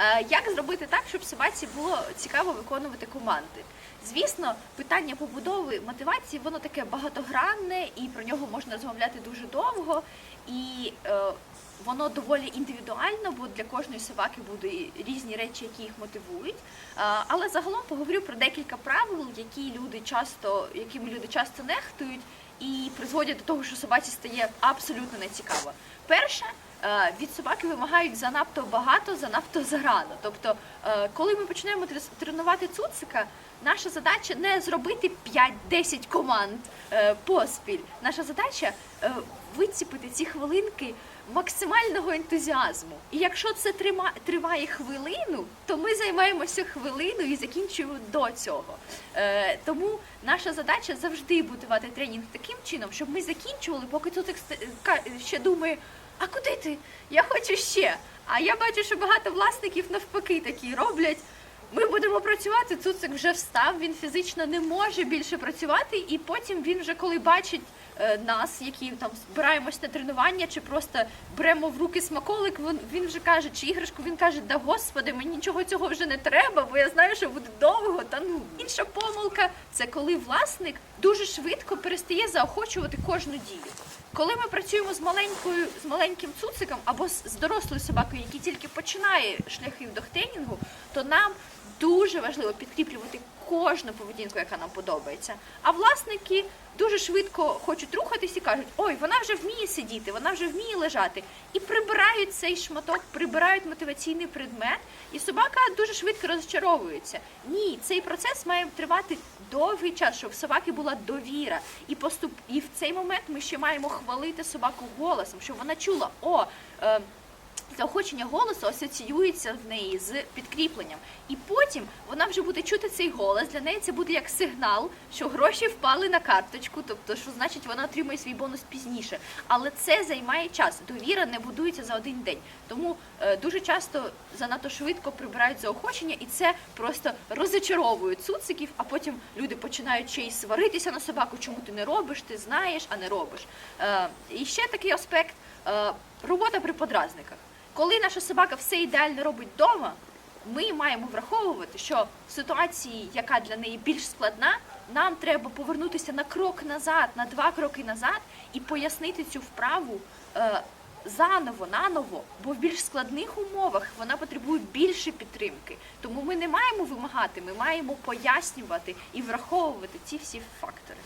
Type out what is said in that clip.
Е, Як зробити так, щоб собаці було цікаво виконувати команди? Звісно, питання побудови мотивації воно таке багатогранне, і про нього можна розмовляти дуже довго. І е, воно доволі індивідуально, бо для кожної собаки будуть різні речі, які їх мотивують. Е, але загалом поговорю про декілька правил, які люди часто, якими люди часто нехтують, і призводять до того, що собаці стає абсолютно нецікаво. Перше, від собаки вимагають занадто багато, занадто зарано. Тобто, е, коли ми починаємо тренувати цуцика, наша задача не зробити 5-10 команд е, поспіль. Наша задача е, виціпити ці хвилинки максимального ентузіазму. І якщо це триває хвилину, то ми займаємося хвилину і закінчуємо до цього. Е, тому наша задача завжди будувати тренінг таким чином, щоб ми закінчували, поки цуцик ст- ще думає, а куди ти? Я хочу ще. А я бачу, що багато власників навпаки такі роблять. Ми будемо працювати. Цуцик вже встав, він фізично не може більше працювати, і потім він вже коли бачить е, нас, які там збираємось на тренування, чи просто беремо в руки смаколик, він, він вже каже, чи іграшку, він каже, да господи, мені нічого цього вже не треба, бо я знаю, що буде довго та ну. Інша помилка це коли власник дуже швидко перестає заохочувати кожну дію. Коли ми працюємо з маленькою з маленьким цуциком або з, дорослою собакою, який тільки починає шляхи в дохтенінгу, то нам дуже важливо підкріплювати кожну поведінку, яка нам подобається. А власники дуже швидко хочуть рухатись і кажуть: ой, вона вже вміє сидіти, вона вже вміє лежати, і прибирають цей шматок, прибирають мотиваційний предмет, і собака дуже швидко розчаровується. Ні, цей процес має тривати довгий час, щоб в собаки була довіра. І поступ, і в цей момент ми ще маємо хвалити собаку голосом, щоб вона чула, о. Е, Заохочення голосу асоціюється в неї з підкріпленням, і потім вона вже буде чути цей голос. Для неї це буде як сигнал, що гроші впали на карточку, тобто, що значить вона отримує свій бонус пізніше. Але це займає час. Довіра не будується за один день. Тому е, дуже часто занадто швидко прибирають заохочення, і це просто розочаровує цуциків. А потім люди починають ще й сваритися на собаку, чому ти не робиш, ти знаєш, а не робиш. Е, і ще такий аспект е, робота при подразниках. Коли наша собака все ідеально робить вдома, ми маємо враховувати, що в ситуації, яка для неї більш складна, нам треба повернутися на крок назад, на два кроки назад і пояснити цю вправу е, заново, наново, бо в більш складних умовах вона потребує більше підтримки. Тому ми не маємо вимагати, ми маємо пояснювати і враховувати ці всі фактори.